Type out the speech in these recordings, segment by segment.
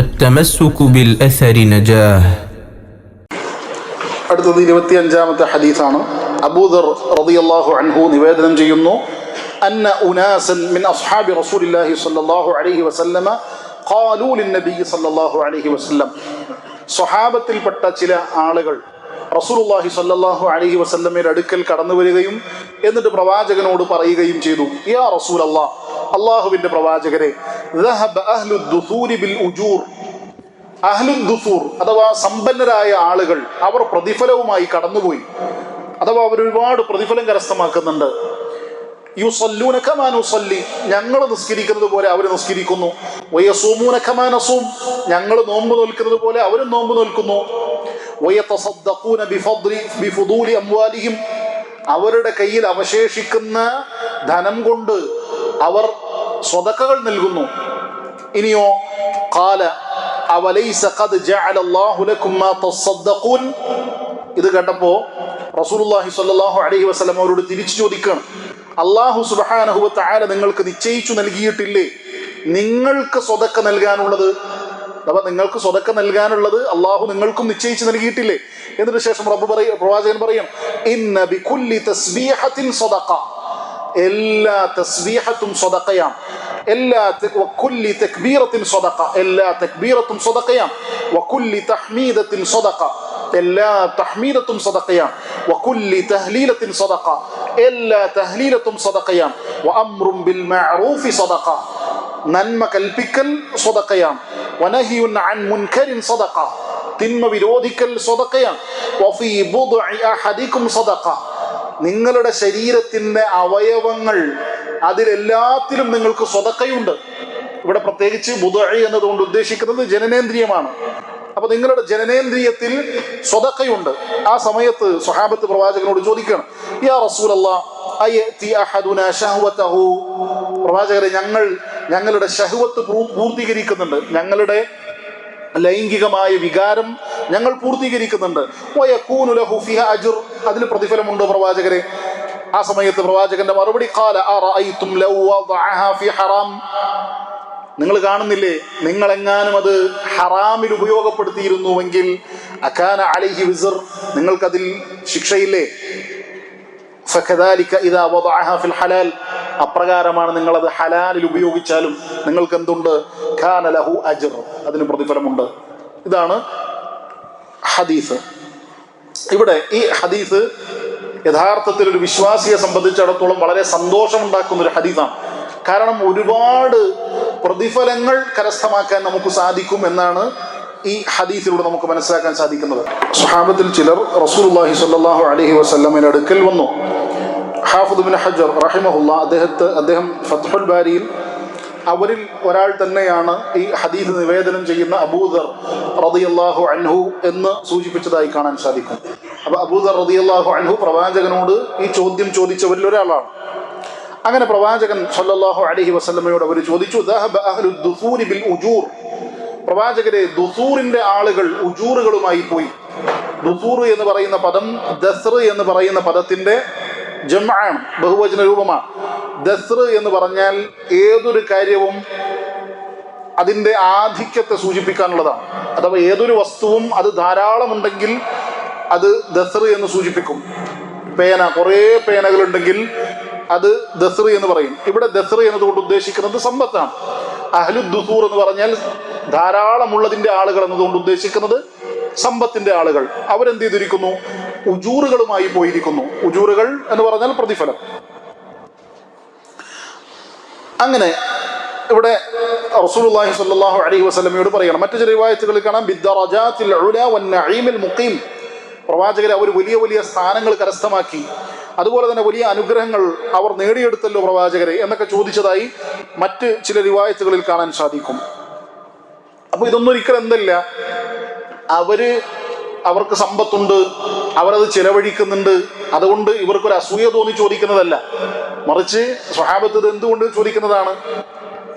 التمسك بالأثر نجاه അടുത്തത് ഇരുപത്തി അഞ്ചാമത്തെ ഹദീസാണ് അബൂദർ റളിയല്ലാഹു അൻഹു നിവേദനം ചെയ്യുന്നു അന്ന ഉനാസൻ മിൻ അസ്ഹാബി റസൂലില്ലാഹി സ്വല്ലല്ലാഹു അലൈഹി വസല്ലമ ഖാലൂ ലിന്നബി സ്വല്ലല്ലാഹു അലൈഹി വസല്ലം സ്വഹാബത്തിൽപ്പെട്ട ചില ആളുകൾ റസൂലുള്ളാഹി സ്വല്ലല്ലാഹു അലൈഹി വസല്ലമയുടെ അടുക്കൽ കടന്നു വരികയും എന്നിട്ട് പ്രവാചകനോട് പറയുകയും ചെയ്തു യാ റസൂലല്ലാ അള്ളാഹുവിന്റെ പ്രവാചകരെ ദുസൂർ അഥവാ സമ്പന്നരായ ആളുകൾ അവർ പ്രതിഫലവുമായി കടന്നുപോയി. അഥവാ അവർ ഒരുപാട് പ്രതിഫലം കരസ്ഥമാക്കുന്നുണ്ട്. യുസല്ലൂനഖമാനുസല്ലി ഞങ്ങൾ നിസ്കരിക്കുന്നത് പോലെ അവർ നിസ്കരിക്കുന്നു. വയസൂമൂനഖമാനസൂം ഞങ്ങൾ നോമ്പ് നോൽക്കുന്നത് പോലെ അവരും നോമ്പ് നോൽക്കുന്നു. അംവാലിഹിം അവരുടെ കയ്യിൽ അവശേഷിക്കുന്ന ധനം കൊണ്ട് അവർ സ്വതക്കകൾ നൽകുന്നു. ഇനിയോ കാല അവലൈസ ഖദ് ജഅല അല്ലാഹു ലക്കും മാ തസദ്ദഖൂൻ ഇത് കേട്ടപ്പോ റസൂലുള്ളാഹി സ്വല്ലല്ലാഹു അലൈഹി വസല്ലം അവരോട് തിരിച്ചു ചോദിക്കണം അള്ളാഹു സുബ്ഹാനഹു വ തആല നിങ്ങൾക്ക് നിശ്ചയിച്ചു നൽകിയിട്ടില്ലേ? നിങ്ങൾക്ക് സ്വതക്ക നൽകാനുള്ളത്? അഥവാ നിങ്ങൾക്ക് സ്വതക്ക നൽകാനുള്ളത് അള്ളാഹു നിങ്ങൾക്കും നിശ്ചയിച്ച് നൽകിയിട്ടില്ലേ? എന്നിട്ട് ശേഷം റബ്ബ് പറയും പ്രവാചകൻ പറയും ഇന്ന ബികുല്ലി തസ്ബീഹത്തിൻ സ്വതക്ക. എല്ലാ തസ്ബീഹത്തും സ്വതക്കയാണ് എല്ലാ ത- വക്കുല്ലി തക്ബീറത്തിൻ സ്വതക്ക എല്ലാ തക്ബീറത്തും സ്വതക്കയാണ് വക്കുല്ലി തഹ്മീദത്തിൻ സ്വതക്ക എല്ലാ തഹ്മീദത്തും സ്വതക്കയാണ് വക്കുല്ലി തഹ്ലീലത്തിൻ സ്വതക്ക എല്ലാ തഹ്ലീലത്തും സ്വതക്കയാണ് വഅംറും ബിൽ മഅറൂഫി സ്വതക്ക നന്മ കൽപ്പിക്കൽ സ്വതക്കയാണ് വനഹിയുൻ അൻ മുൻകരിൻ സ്വതക്ക തിന്മ വിരോധിക്കൽ സ്വതക്കയാണ് വഫീ ബുദ്ഇ അഹദിക്കും സ്വതക്ക നിങ്ങളുടെ ശരീരത്തിന്റെ അവയവങ്ങൾ അതിലെല്ലാത്തിലും നിങ്ങൾക്ക് സ്വതക്കയുണ്ട്. ഇവിടെ പ്രത്യേകിച്ച് ബുധഴി എന്നതുകൊണ്ട് ഉദ്ദേശിക്കുന്നത് ജനനേന്ദ്രിയമാണ്. അപ്പൊ നിങ്ങളുടെ ജനനേന്ദ്രിയത്തിൽ സ്വതക്കയുണ്ട്. ആ സമയത്ത് സ്വഹാബത്ത് പ്രവാചകനോട് ചോദിക്കണം യാ റസൂലല്ലാ പ്രവാചകരെ ഞങ്ങൾ ഞങ്ങളുടെ ശഹുവത്ത് പൂർ- പൂർത്തീകരിക്കുന്നുണ്ട്. ഞങ്ങളുടെ ലൈംഗികമായ വികാരം ഞങ്ങൾ പൂർത്തീകരിക്കുന്നുണ്ട്. അജുർ. അതിന് പ്രതിഫലമുണ്ടോ പ്രവാചകരെ? ആ സമയത്ത് പ്രവാചകന്റെ മറുപടി കാല നിങ്ങൾ കാണുന്നില്ലേ? നിങ്ങൾ എങ്ങാനും അത് ഹറാമിൽ ഉപയോഗപ്പെടുത്തിയിരുന്നുവെങ്കിൽ അഖാന അലൈഹി വിസർ. നിങ്ങൾക്കതിൽ ശിക്ഷയില്ലേ? ഫഖദാലിക ഇദാ വദഅഹ ഫിൽ ഹലാൽ. അപ്രകാരമാണ് നിങ്ങൾ അത് ഹലാലിൽ ഉപയോഗിച്ചാലും നിങ്ങൾക്ക് എന്തുണ്ട് ഖാന ലഹു അജ്ർ. അതിന് പ്രതിഫലമുണ്ട്. ഇതാണ് ഹദീസ്. ഇവിടെ ഈ ഹദീസ് യഥാർത്ഥത്തിൽ ഒരു വിശ്വാസിയെ സംബന്ധിച്ചിടത്തോളം വളരെ സന്തോഷമുണ്ടാക്കുന്ന ഒരു ഹദീസാണ്. കാരണം ഒരുപാട് പ്രതിഫലങ്ങൾ കരസ്ഥമാക്കാൻ നമുക്ക് സാധിക്കും എന്നാണ് ഈ ഹദീസിലൂടെ നമുക്ക് മനസ്സിലാക്കാൻ സാധിക്കുന്നത്. സ്വഹാബത്തിൽ ചിലർ സ്വല്ലല്ലാഹു അലൈഹി വസല്ലമയുടെ അടുക്കൽ വന്നു. ഹാഫിദ് ബിൻ ഹജർ റഹിമഹുല്ല അദ്ദേഹത്തെ അദ്ദേഹം ഫത്ഹുൽ ബാരിയിൽ അവരിൽ ഒരാൾ തന്നെയാണ് ഈ ഹദീസ് നിവേദനം ചെയ്യുന്ന അബൂദർ റതിയല്ലാഹു അൻഹു എന്ന് സൂചിപ്പിച്ചതായി കാണാൻ സാധിക്കും. അപ്പൊ അബൂദർ റതിയല്ലാഹു അൻഹു പ്രവാചകനോട് ഈ ചോദ്യം ചോദിച്ചവരിൽ ഒരാളാണ്. അങ്ങനെ പ്രവാചകൻ സല്ലല്ലാഹു അലഹി വസ്ലമയോട് അവർ ചോദിച്ചു "ദഹബ അഹ്ലു ദുസൂരി ബിൽ ഉജൂർ. പ്രവാചകരെ ദുസൂറിന്റെ ആളുകൾ ഉജൂറുകളുമായി പോയി. ദുസൂർ എന്ന് പറയുന്ന പദം ദസ്റ് എന്ന് പറയുന്ന പദത്തിന്റെ ജമാണ് ബഹുവചന രൂപമാണ് ദസ്ർ എന്ന് പറഞ്ഞാൽ ഏതൊരു കാര്യവും അതിന്റെ ആധിക്യത്തെ സൂചിപ്പിക്കാനുള്ളതാണ്. അഥവാ ഏതൊരു വസ്തുവും അത് ധാരാളം ഉണ്ടെങ്കിൽ അത് ദസ്ർ എന്ന് സൂചിപ്പിക്കും. പേന കുറേ പേനകളുണ്ടെങ്കിൽ അത് ദസ്ർ എന്ന് പറയും. ഇവിടെ ദസ്ർ എന്നതുകൊണ്ട് ഉദ്ദേശിക്കുന്നത് സമ്പത്താണ്. അഹ്ലു ദുസൂർ എന്ന് പറഞ്ഞാൽ ധാരാളമുള്ളതിന്റെ ആളുകൾ എന്നതുകൊണ്ട് ഉദ്ദേശിക്കുന്നത് സമ്പത്തിന്റെ ആളുകൾ. അവരെന്ത് ചെയ്തിരിക്കുന്നു? ഉജൂറുകളുമായി പോയിരിക്കുന്നു. ഉജൂറുകൾ എന്ന് പറഞ്ഞാൽ പ്രതിഫലം. അങ്ങനെ ഇവിടെ റസൂലുള്ളാഹി സ്വല്ലല്ലാഹു അലൈഹി വസല്ലമയോട് പറയണം. മറ്റു ചില റിവായത്തുകളിൽ കാണാം ബിദ്ദറജാത്തിൽ ഉല നഈമിൽ മുഖീം. പ്രവാചകരെ അവർ വലിയ വലിയ സ്ഥാനങ്ങൾ കരസ്ഥമാക്കി. അതുപോലെ തന്നെ വലിയ അനുഗ്രഹങ്ങൾ അവർ നേടിയെടുത്തല്ലോ പ്രവാചകരെ എന്നൊക്കെ ചോദിച്ചതായി മറ്റ് ചില റിവായത്തുകളിൽ കാണാൻ സാധിക്കും. അപ്പോൾ ഇതൊന്നും ഒരിക്കലും എന്തല്ല അവർ അവർക്ക് സമ്പത്തുണ്ട് അവരത് ചിലവഴിക്കുന്നുണ്ട്. അതുകൊണ്ട് ഇവർക്കൊരു അസൂയ തോന്നി ചോദിക്കുന്നതല്ല. മറിച്ച് സ്വഹാബത്ത് എന്തുകൊണ്ട് ചോദിക്കുന്നതാണ്?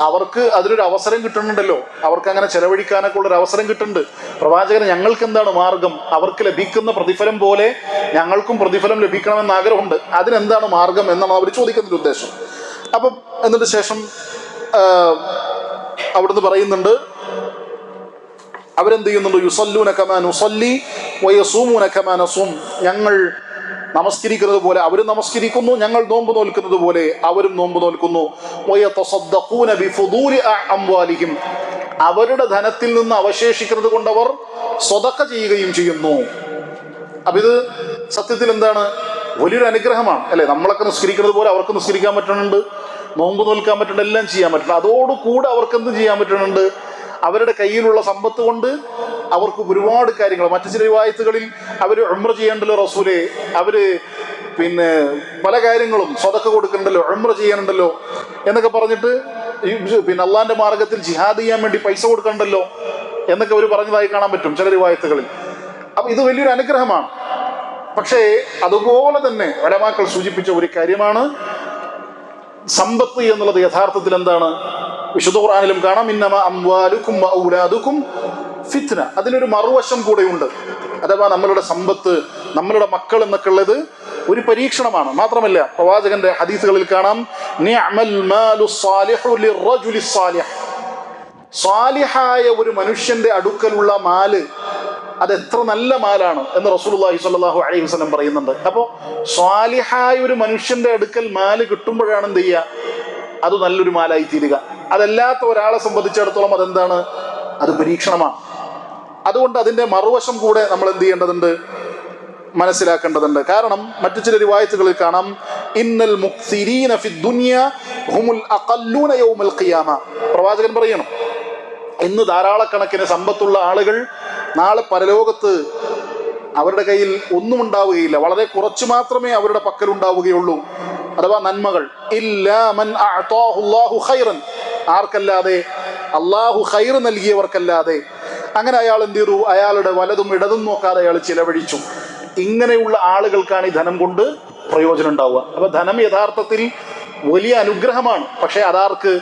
അവർക്ക് അതിനൊരു അവസരം കിട്ടുന്നുണ്ടല്ലോ. അവർക്ക് അങ്ങനെ ചെലവഴിക്കാനൊക്കെ ഉള്ള ഒരു അവസരം കിട്ടുന്നുണ്ട്. പ്രവാചകന് ഞങ്ങൾക്ക് എന്താണ് മാർഗം? അവർക്ക് ലഭിക്കുന്ന പ്രതിഫലം പോലെ ഞങ്ങൾക്കും പ്രതിഫലം ലഭിക്കണമെന്ന് ആഗ്രഹമുണ്ട്. അതിനെന്താണ് മാർഗം എന്നാണ് അവർ ചോദിക്കുന്നൊരു ഉദ്ദേശം. അപ്പം എന്നിട്ട് ശേഷം അവിടുന്ന് പറയുന്നുണ്ട് അവരെന്ത് ചെയ്യുന്നുണ്ട്? യുസല്ലൂന കമാ നുസല്ലി വയസൂമൂന കമാ അസൂം ഞങ്ങൾ നമസ്കരിക്കുന്നത് പോലെ അവരും നമസ്കരിക്കുന്നു ഞങ്ങൾ നോമ്പ് നോൽക്കുന്നത് പോലെ അവരും നോമ്പ് നോൽക്കുന്നു. അവരുടെ ധനത്തിൽ നിന്ന് അവശേഷിക്കുന്നത് കൊണ്ട് അവർ സ്വതക്ക ചെയ്യുകയും ചെയ്യുന്നു. അപ്പൊ ഇത് സത്യത്തിൽ എന്താണ്? വലിയൊരു അനുഗ്രഹമാണ്. അല്ലെ? നമ്മളൊക്കെ നിസ്കരിക്കുന്നത് പോലെ അവർക്ക് നിസ്കരിക്കാൻ പറ്റുന്നുണ്ട്. നോമ്പ് നോൽക്കാൻ പറ്റുന്നുണ്ട്. എല്ലാം ചെയ്യാൻ പറ്റുന്നുണ്ട്. അതോടുകൂടെ അവർക്ക് എന്ത് ചെയ്യാൻ പറ്റുന്നുണ്ട്? അവരുടെ കയ്യിലുള്ള സമ്പത്ത് കൊണ്ട് അവർക്ക് ഒരുപാട് കാര്യങ്ങൾ. മറ്റു ചില വായത്തുകളിൽ അവർ ഉമ്ര ചെയ്യേണ്ടല്ലോ റസൂലെ. അവർ പിന്നെ പല കാര്യങ്ങളും സ്വതക്ക കൊടുക്കണ്ടല്ലോ ഉമ്ര ചെയ്യണ്ടല്ലോ എന്നൊക്കെ പറഞ്ഞിട്ട് പിന്നെ അള്ളാന്റെ മാർഗത്തിൽ ജിഹാദ് ചെയ്യാൻ വേണ്ടി പൈസ കൊടുക്കണ്ടല്ലോ എന്നൊക്കെ അവർ പറഞ്ഞതായി കാണാൻ പറ്റും ചില വായത്തുകളിൽ അപ്പൊ ഇത് വലിയൊരു അനുഗ്രഹമാണ്. പക്ഷേ അതുപോലെ തന്നെ വലമാക്കൾ സൂചിപ്പിച്ച ഒരു കാര്യമാണ്. സമ്പത്ത് എന്നുള്ളത് യഥാർത്ഥത്തിൽ എന്താണ്? വിശുദ്ധ ഖുർആനിലും കാണാം. ഇന്നമ അംവാലുക്കും ഔലാദുക്കും ഫിത്ന. അതിനൊരു മറുവശം കൂടെയുണ്ട്. അഥവാ നമ്മളുടെ സമ്പത്ത് നമ്മളുടെ മക്കൾ എന്നൊക്കെ ഉള്ളത് ഒരു പരീക്ഷണമാണ്. മാത്രമല്ല പ്രവാചകന്റെ ഹദീസുകളിൽ കാണാം. സ്വാലിഹായ ഒരു മനുഷ്യന്റെ അടുക്കലുള്ള മാൽ അത് എത്ര നല്ല മാലാണ് എന്ന് റസൂലുള്ളാഹി സ്വല്ലല്ലാഹു അലൈഹി വസല്ലം പറയുന്നുണ്ട്. അപ്പോൾ സ്വാലിഹായ ഒരു മനുഷ്യന്റെ അടുക്കൽ മാൽ കിട്ടുമ്പോഴാണ് എന്ത് ചെയ്യുക അത് നല്ലൊരു മാലായി തീരുക അതല്ലാത്ത ഒരാളെ സംബന്ധിച്ചിടത്തോളം അതെന്താണ്? അത് പരീക്ഷണമാണ്. അതുകൊണ്ട് അതിന്റെ മറുവശം കൂടെ നമ്മൾ എന്ത് ചെയ്യേണ്ടതുണ്ട്? മനസ്സിലാക്കേണ്ടതുണ്ട്. കാരണം മറ്റു ചില റിവായത്തുകളിൽ കാണാം ഇന്നൽ ഹുമുൽ ഖിയാമ. പ്രവാചകൻ പറയണം ഇന്ന് ധാരാളക്കണക്കിന് സമ്പത്തുള്ള ആളുകൾ നാളെ പരലോകത്ത് അവരുടെ കയ്യിൽ ഒന്നും ഉണ്ടാവുകയില്ല. വളരെ കുറച്ചു മാത്രമേ അവരുടെ പക്കൽ ഉണ്ടാവുകയുള്ളൂ അഥവാ നന്മകൾ ഇല്ലാ മൻ ഖൈറൻ. ആർക്കല്ലാതെ? അള്ളാഹു ഹൈർ നൽകിയവർക്കല്ലാതെ. അങ്ങനെ അയാൾ എന്ത് ചെയ്തു? അയാളുടെ വലതും ഇടതും നോക്കാതെ അയാൾ ചിലവഴിച്ചു. ഇങ്ങനെയുള്ള ആളുകൾക്കാണ് ഈ ധനം കൊണ്ട് പ്രയോജനം ഉണ്ടാവുക. അപ്പൊ ധനം യഥാർത്ഥത്തിൽ വലിയ അനുഗ്രഹമാണ്. പക്ഷെ അതാർക്ക്?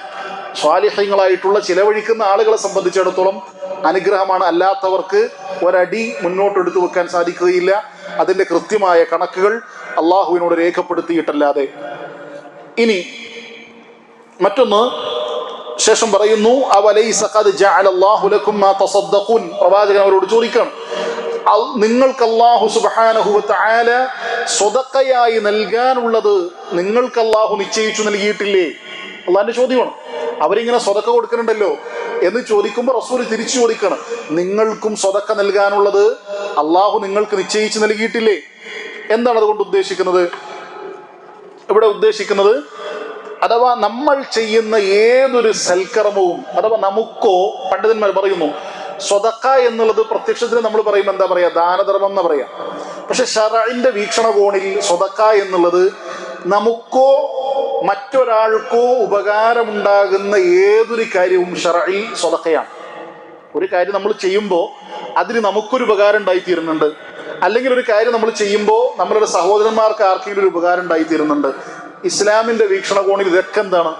സ്വാലിഹ്യങ്ങളായിട്ടുള്ള ചിലവഴിക്കുന്ന ആളുകളെ സംബന്ധിച്ചിടത്തോളം അനുഗ്രഹമാണ്. അല്ലാത്തവർക്ക് ഒരടി മുന്നോട്ടെടുത്തു വെക്കാൻ സാധിക്കുകയില്ല. അതിന്റെ കൃത്യമായ കണക്കുകൾ അള്ളാഹുവിനോട് രേഖപ്പെടുത്തിയിട്ടല്ലാതെ. ഇനി മറ്റൊന്ന് ശേഷം പറയുന്നു പ്രവാചകൻ അവരോട് ചോദിക്കണം നിങ്ങൾക്ക് അള്ളാഹു തആല സ്വതക്കയായി നൽകാനുള്ളത് നിങ്ങൾക്ക് അള്ളാഹു നിശ്ചയിച്ചു നൽകിയിട്ടില്ലേ? അള്ളാഹിന്റെ ചോദ്യമാണ് അവരിങ്ങനെ സ്വതക്ക കൊടുക്കുന്നുണ്ടല്ലോ എന്ന് ചോദിക്കുമ്പോൾ റസൂൽ തിരിച്ചു ചോദിക്കണം നിങ്ങൾക്കും സ്വതക്ക നൽകാനുള്ളത് അള്ളാഹു നിങ്ങൾക്ക് നിശ്ചയിച്ചു നൽകിയിട്ടില്ലേ? എന്താണ് അതുകൊണ്ട് ഉദ്ദേശിക്കുന്നത്? ഇവിടെ ഉദ്ദേശിക്കുന്നത് അഥവാ നമ്മൾ ചെയ്യുന്ന ഏതൊരു സൽക്കർമ്മവും അഥവാ നമുക്കോ പണ്ഡിതന്മാർ പറയുന്നു സ്വതക്ക എന്നുള്ളത് പ്രത്യക്ഷത്തിന് നമ്മൾ പറയുമ്പോൾ എന്താ പറയാ? ദാനധർമ്മം എന്ന് പറയാ. പക്ഷെ ഷറഇന്റെ വീക്ഷണകോണിൽ സ്വതക്ക എന്നുള്ളത് നമുക്കോ മറ്റൊരാൾക്കോ ഉപകാരമുണ്ടാകുന്ന ഏതൊരു കാര്യവും ഷറയിൽ സ്വതക്കയാണ് ഒരു കാര്യം നമ്മൾ ചെയ്യുമ്പോൾ അതിന് നമുക്കൊരു ഉപകാരം ഉണ്ടായിത്തീരുന്നുണ്ട്. അല്ലെങ്കിൽ ഒരു കാര്യം നമ്മൾ ചെയ്യുമ്പോൾ നമ്മളുടെ സഹോദരന്മാർക്ക് ആർക്കെങ്കിലും ഒരു ഉപകാരം ഉണ്ടായിത്തീരുന്നുണ്ട്. ഇസ്ലാമിന്റെ വീക്ഷണകോണിൽ ഇതൊക്കെ എന്താണ്?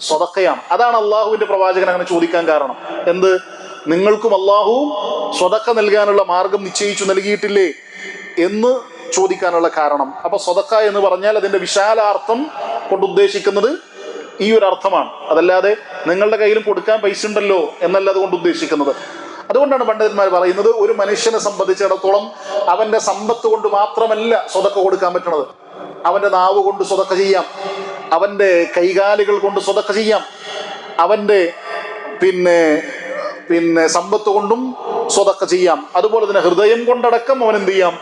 സ്വതക്കയാണ്. അതാണ് അള്ളാഹുവിന്റെ പ്രവാചകൻ അങ്ങനെ ചോദിക്കാൻ കാരണം. എന്ത്? നിങ്ങൾക്കും അള്ളാഹു സ്വതക്ക നൽകാനുള്ള മാർഗം നിശ്ചയിച്ചു നൽകിയിട്ടില്ലേ എന്ന് ചോദിക്കാനുള്ള കാരണം. അപ്പൊ സ്വതക്ക എന്ന് പറഞ്ഞാൽ അതിന്റെ വിശാലാർത്ഥം കൊണ്ട് ഉദ്ദേശിക്കുന്നത് ഈ ഒരു അർത്ഥമാണ്. അതല്ലാതെ നിങ്ങളുടെ കയ്യിലും കൊടുക്കാൻ പൈസ ഉണ്ടല്ലോ എന്നല്ല അതുകൊണ്ട് ഉദ്ദേശിക്കുന്നത്. അതുകൊണ്ടാണ് പണ്ഡിതന്മാർ പറയുന്നത് ഒരു മനുഷ്യനെ സംബന്ധിച്ചിടത്തോളം അവന്റെ സമ്പത്ത് കൊണ്ട് മാത്രമല്ല സ്വതക്ക കൊടുക്കാൻ പറ്റുന്നത് അവന്റെ നാവ് കൊണ്ട് സ്വതക്ക ചെയ്യാം. അവന്റെ കൈകാലുകൾ കൊണ്ട് സ്വതക്ക ചെയ്യാം. അവന്റെ പിന്നെ പിന്നെ സമ്പത്ത് കൊണ്ടും സ്വതക്ക ചെയ്യാം. അതുപോലെ തന്നെ ഹൃദയം കൊണ്ടടക്കം അവൻ എന്ത് ചെയ്യാം?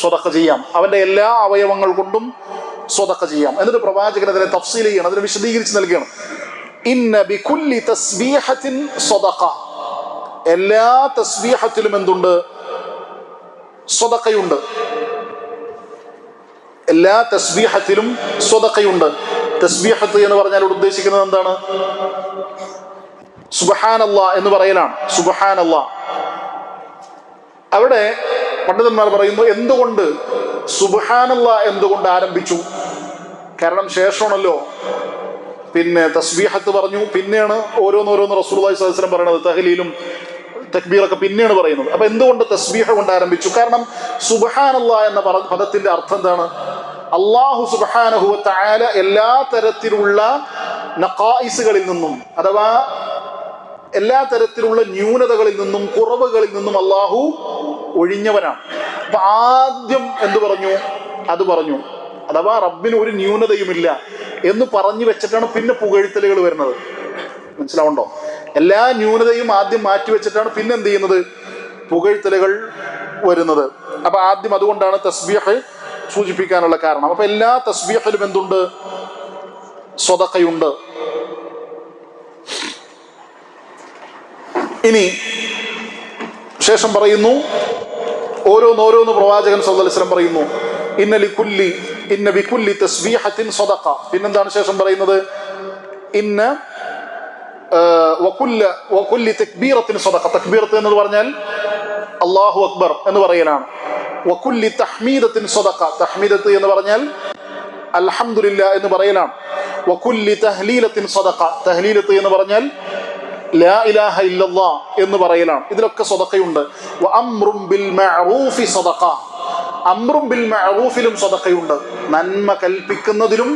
സ്വതക്ക ചെയ്യാം. അവന്റെ എല്ലാ അവയവങ്ങൾ കൊണ്ടും സ്വതക്ക ചെയ്യാം. എന്നിട്ട് പ്രവാചകൻ അതിനെ തഫ്സീൽ ചെയ്യണം അതിനെ വിശദീകരിച്ച് സ്വതക്ക. എല്ലാ തസ്ബീഹത്തിലും എന്തുണ്ട്? സ്വതക്കയുണ്ട്. എല്ലാ തസ്ബീഹത്തിലും സ്വതക്കയുണ്ട്. തസ്ബീഹത്ത് എന്ന് പറഞ്ഞാൽ ഉദ്ദേശിക്കുന്നത് എന്താണ്? സുബഹാനല്ല എന്ന് പറയലാണ്. സുബഹാനല്ല. അവിടെ പണ്ഡിതന്മാർ പറയുന്നു എന്തുകൊണ്ട് സുബഹാനല്ല എന്തുകൊണ്ട് ആരംഭിച്ചു? കാരണം ശേഷമാണല്ലോ. പിന്നെ തസ്ബീഹത്ത് പറഞ്ഞു പിന്നെയാണ് ഓരോന്നോരോന്ന് സ്വല്ലല്ലാഹു അലൈഹി പറയുന്നത് തഹ്ലീലും തക്ബീറൊക്കെ പിന്നെയാണ് പറയുന്നത്. അപ്പൊ എന്തുകൊണ്ട് തസ്ബീഹ കൊണ്ട് ആരംഭിച്ചു? കാരണം സുബഹാനല്ല എന്ന പദത്തിന്റെ അർത്ഥം എന്താണ്? അള്ളാഹു സുബഹാനഹു തആല എല്ലാ തരത്തിലുള്ള നഖായിസുകളിൽ നിന്നും അഥവാ എല്ലാ തരത്തിലുള്ള ന്യൂനതകളിൽ നിന്നും കുറവുകളിൽ നിന്നും അള്ളാഹു ഒഴിഞ്ഞവനാണ്. അപ്പൊ ആദ്യം എന്തു പറഞ്ഞു? അത് പറഞ്ഞു. അഥവാ റബ്ബിന് ഒരു ന്യൂനതയുമില്ല എന്ന് പറഞ്ഞു വെച്ചിട്ടാണ് പിന്നെ പുകഴ്ത്തലുകൾ വരുന്നത്. മനസ്സിലാവുണ്ടോ എല്ലാ ന്യൂനതയും ആദ്യം മാറ്റിവെച്ചിട്ടാണ് പിന്നെ എന്ത് ചെയ്യുന്നത്? പുകഴ്ത്തലുകൾ വരുന്നത്. അപ്പൊ ആദ്യം അതുകൊണ്ടാണ് തസ്ബീഹ് സൂചിപ്പിക്കാനുള്ള കാരണം. അപ്പൊ എല്ലാ തസ്ബീഹിലും എന്തുണ്ട്? സ്വതക്കയുണ്ട്. ഇനി ശേഷം പറയുന്നു ഓരോന്നോരോന്ന് പ്രവാചകൻ സ്വതലസരം പറയുന്നു ഇന്നലി കുല്ലി ഇന്ന ബിക്കുല്ലി തസ്ബീഹത്തിൻ സ്വതക്ക. പിന്നെന്താണ് ശേഷം പറയുന്നത്? ഇന്ന തക്ബീറത്തിന് സ്വതക്ക തക്ബീറത്ത് എന്ന് പറഞ്ഞാൽ അള്ളാഹു അക്ബർ എന്ന് പറയലാണ്. വക്കുല്ലി തഹ്മീദത്തിന് സ്വതക്ക തഹ്മീദത്ത് എന്ന് പറഞ്ഞാൽ അൽഹംദുലില്ല എന്ന് പറയലാണ്. വക്കുല്ലി തഹ്ലീലത്തിൻ സ്വതക്ക തഹ്ലീലത്ത് എന്ന് പറഞ്ഞാൽ ലാ ഇലാഹ ഇല്ലല്ലാ എന്ന് പറയലാണ്. ഇതിലൊക്കെ സ്വതക്കയുണ്ട് വ ബിൽ മഅറൂഫി സ്വതക്ക അമ്രും ബിൽ മഅറൂഫിലും സ്വതക്കയുണ്ട് നന്മ കൽപ്പിക്കുന്നതിലും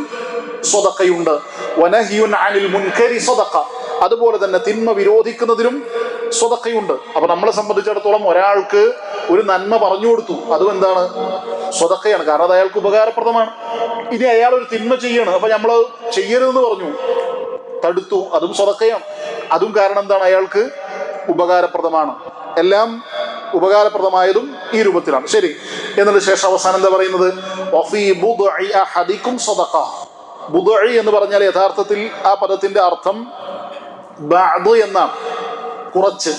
സ്വതക്കയുണ്ട് വനഹിയുൻ അനിൽ മുൻകരി സ്വതക്ക അതുപോലെ തന്നെ തിന്മ വിരോധിക്കുന്നതിനും സ്വതക്കയുണ്ട്. അപ്പൊ നമ്മളെ സംബന്ധിച്ചിടത്തോളം ഒരാൾക്ക് ഒരു നന്മ പറഞ്ഞു കൊടുത്തു. അതും എന്താണ്? സ്വതക്കയാണ്. കാരണം അത് അയാൾക്ക് ഉപകാരപ്രദമാണ്. ഇനി അയാൾ ഒരു തിന്മ ചെയ്യാണ്. അപ്പൊ നമ്മൾ ചെയ്യരുതെന്ന് പറഞ്ഞു. തടുത്തു. അതും സ്വതക്കയാണ്. അതും കാരണം എന്താണ്? അയാൾക്ക് ഉപകാരപ്രദമാണ്. എല്ലാം ഉപകാരപ്രദമായതും ഈ രൂപത്തിലാണ്. ശരി. എന്നിട്ട് ശേഷം അവസാനം എന്താ പറയുന്നത്? എന്ന് പറഞ്ഞാൽ യഥാർത്ഥത്തിൽ ആ പദത്തിന്റെ അർത്ഥം ബഅദ് എന്നാണ് കുറച്ച്.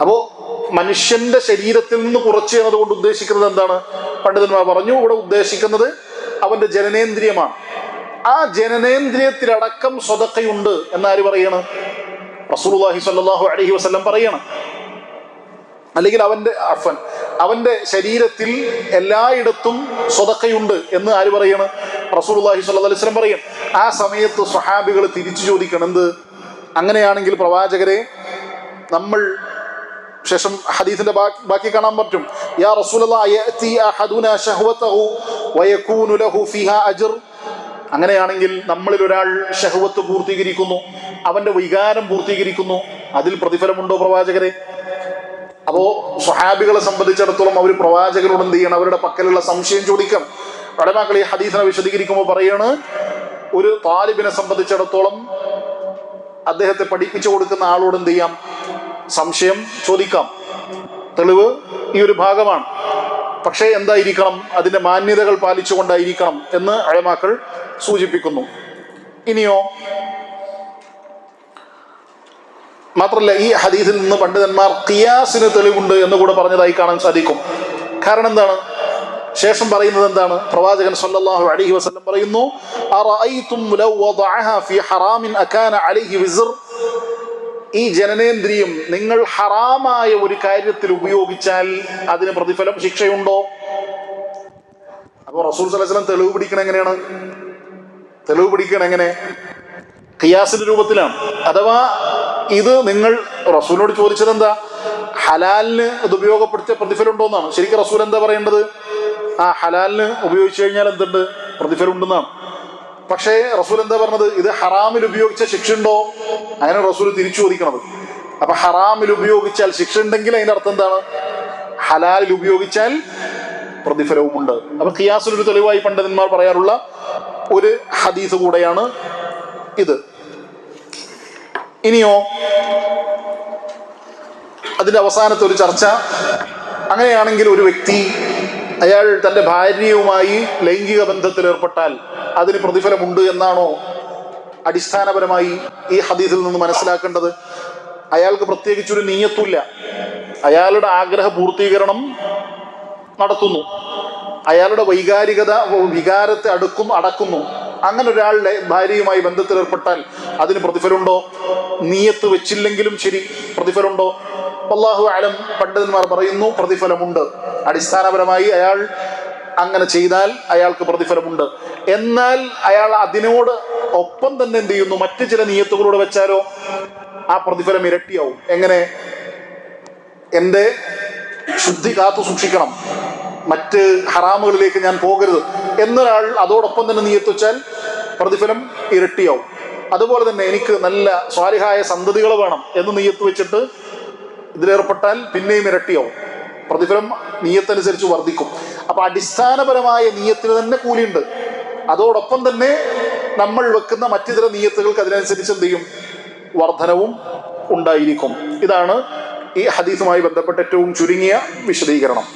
അപ്പോ മനുഷ്യന്റെ ശരീരത്തിൽ നിന്ന് കുറച്ച് എന്നതുകൊണ്ട് ഉദ്ദേശിക്കുന്നത് എന്താണ്? പണ്ഡിതന്മാർ പറഞ്ഞു ഇവിടെ ഉദ്ദേശിക്കുന്നത് അവന്റെ ജനനേന്ദ്രിയമാണ്. ആ ജനനേന്ദ്രിയത്തിലടക്കം സ്വതക്കയുണ്ട് എന്നാര് പറയണ്? റസൂലുള്ളാഹി സ്വല്ലല്ലാഹു അലഹി വസല്ലം പറയണം. അല്ലെങ്കിൽ അവന്റെ അഫൻ അവന്റെ ശരീരത്തിൽ എല്ലായിടത്തും സ്വതക്കയുണ്ട് എന്ന് ആര് പറയണ്? സ്വല്ലല്ലാഹു അലൈഹി വസല്ലം പറയും. ആ സമയത്ത് സ്വഹാബികൾ തിരിച്ചു ചോദിക്കണം എന്ത്? അങ്ങനെയാണെങ്കിൽ പ്രവാചകരെ നമ്മൾ ശേഷം ഹദീസിന്റെ ബാക്കി കാണാൻ പറ്റും. യാ അജ്ർ. അങ്ങനെയാണെങ്കിൽ നമ്മളിൽ ഒരാൾ ഷഹുവത്ത് പൂർത്തീകരിക്കുന്നു അവന്റെ വികാരം പൂർത്തീകരിക്കുന്നു. അതിൽ പ്രതിഫലമുണ്ടോ പ്രവാചകരെ? അപ്പോ സ്വഹാബികളെ സംബന്ധിച്ചിടത്തോളം അവർ പ്രവാചകരോട് എന്ത് ചെയ്യണം? അവരുടെ പക്കലുള്ള സംശയം ചോദിക്കണം വടമാക്കൾ ഈ ഹദീസിനെ വിശദീകരിക്കുമ്പോൾ പറയാണ് ഒരു താലിബിനെ സംബന്ധിച്ചിടത്തോളം അദ്ദേഹത്തെ പഠിപ്പിച്ചു കൊടുക്കുന്ന ആളോട് എന്ത് ചെയ്യാം? സംശയം ചോദിക്കാം. തെളിവ് ഈ ഒരു ഭാഗമാണ്. പക്ഷേ എന്തായിരിക്കണം? അതിന്റെ മാന്യതകൾ പാലിച്ചുകൊണ്ടായിരിക്കണം എന്ന് അഴമാക്കൾ സൂചിപ്പിക്കുന്നു. ഇനിയോ? മാത്രല്ല ഈ ഹദീസിൽ നിന്ന് പണ്ഡിതന്മാർ കിയാസിന് തെളിവുണ്ട് എന്ന് കൂടെ പറഞ്ഞതായി കാണാൻ സാധിക്കും. കാരണം എന്താണ്? ശേഷം പറയുന്നത് എന്താണ്? പ്രവാചകൻ സല്ലല്ലാഹു അലൈഹി വസല്ലം പറയുന്നു അറഅയ്തും ലൗ ഫീ ഹറാമിൻ അകാന അലൈഹി വിസർ. ഈ ജനനേന്ദ്രിയം നിങ്ങൾ ഹറാമായ ഒരു കാര്യത്തിൽ ഉപയോഗിച്ചാൽ അതിന് പ്രതിഫലം ശിക്ഷയുണ്ടോ? അപ്പൊ റസൂൽ വസല്ലം തെളിവ് പിടിക്കണ എങ്ങനെയാണ്? തെളിവ് പിടിക്കണ എങ്ങനെ? ഖിയാസിന്റെ രൂപത്തിലാണ്. അഥവാ ഇത് നിങ്ങൾ റസൂലിനോട് ചോദിച്ചത് എന്താ? ഹലാലിന് ഇത് ഉപയോഗപ്പെടുത്തിയ പ്രതിഫലം ഉണ്ടോന്നാണ്. ശരിക്കും റസൂൽ എന്താ പറയേണ്ടത്? ആ ഹലാലിന് ഉപയോഗിച്ചു കഴിഞ്ഞാൽ എന്തുണ്ട്? പ്രതിഫലം ഉണ്ടെന്നാണ് പക്ഷേ റസൂൽ എന്താ പറഞ്ഞത്? ഇത് ഹറാമിൽ ഉപയോഗിച്ച ശിക്ഷ ഉണ്ടോ? അങ്ങനെ റസൂൽ തിരിച്ചു ചോദിക്കണത്. അപ്പൊ ഹറാമിൽ ഉപയോഗിച്ചാൽ ശിക്ഷ ഉണ്ടെങ്കിൽ അതിന്റെ അർത്ഥം എന്താണ്? ഹലാലിൽ ഉപയോഗിച്ചാൽ പ്രതിഫലവുമുണ്ട്. അപ്പൊ ഖിയാസിനൊരു തെളിവായി പണ്ഡിതന്മാർ പറയാറുള്ള ഒരു ഹദീസ് കൂടെയാണ് ഇത്. ഇനിയോ അതിന്റെ അവസാനത്തെ ഒരു ചർച്ച. അങ്ങനെയാണെങ്കിൽ ഒരു വ്യക്തി അയാൾ തന്റെ ഭാര്യയുമായി ലൈംഗിക ബന്ധത്തിൽ ഏർപ്പെട്ടാൽ അതിന് പ്രതിഫലമുണ്ട് എന്നാണോ അടിസ്ഥാനപരമായി ഈ ഹദീസിൽ നിന്ന് മനസ്സിലാക്കേണ്ടത്? അയാൾക്ക് പ്രത്യേകിച്ചൊരു നീയത്തുമില്ല. അയാളുടെ ആഗ്രഹ പൂർത്തീകരണം നടത്തുന്നു. അയാളുടെ വൈകാരികത വികാരത്തെ അടുക്കും അടക്കുന്നു. അങ്ങനെ ഒരാളുടെ ഭാര്യയുമായി ബന്ധത്തിൽ ഏർപ്പെട്ടാൽ അതിന് പ്രതിഫലമുണ്ടോ? നീയത്ത് വെച്ചില്ലെങ്കിലും ശരി പ്രതിഫലമുണ്ടോ? അള്ളാഹു ആലം പണ്ഡിതന്മാർ പറയുന്നു പ്രതിഫലമുണ്ട്. അടിസ്ഥാനപരമായി അയാൾ അങ്ങനെ ചെയ്താൽ അയാൾക്ക് പ്രതിഫലമുണ്ട്. എന്നാൽ അയാൾ അതിനോട് ഒപ്പം തന്നെ എന്ത് ചെയ്യുന്നു? മറ്റു ചില നീയത്തുകളോട് വെച്ചാലോ ആ പ്രതിഫലം ഇരട്ടിയാവും. എങ്ങനെ? എന്റെ ശുദ്ധി കാത്തു സൂക്ഷിക്കണം. മറ്റ് ഹറാമുകളിലേക്ക് ഞാൻ പോകരുത്. എന്നൊരാൾ അതോടൊപ്പം തന്നെ നീയത്ത് വെച്ചാൽ പ്രതിഫലം ഇരട്ടിയാവും. അതുപോലെ തന്നെ എനിക്ക് നല്ല സ്വാലിഹായ സന്തതികൾ വേണം എന്ന് നീയത്ത് വെച്ചിട്ട് ഇതിലേർപ്പെട്ടാൽ പിന്നെയും ഇരട്ടിയാവും. പ്രതിഫലം നീയത്തനുസരിച്ച് വർദ്ധിക്കും. അപ്പൊ അടിസ്ഥാനപരമായ നീയത്തിന് തന്നെ കൂലിയുണ്ട്. അതോടൊപ്പം തന്നെ നമ്മൾ വെക്കുന്ന മറ്റു ചില നീയത്തുകൾക്ക് അതിനനുസരിച്ച് എന്ത് ചെയ്യും? വർധനവും ഉണ്ടായിരിക്കും. ഇതാണ് ഈ ഹദീസുമായി ബന്ധപ്പെട്ട ഏറ്റവും ചുരുങ്ങിയ വിശദീകരണം.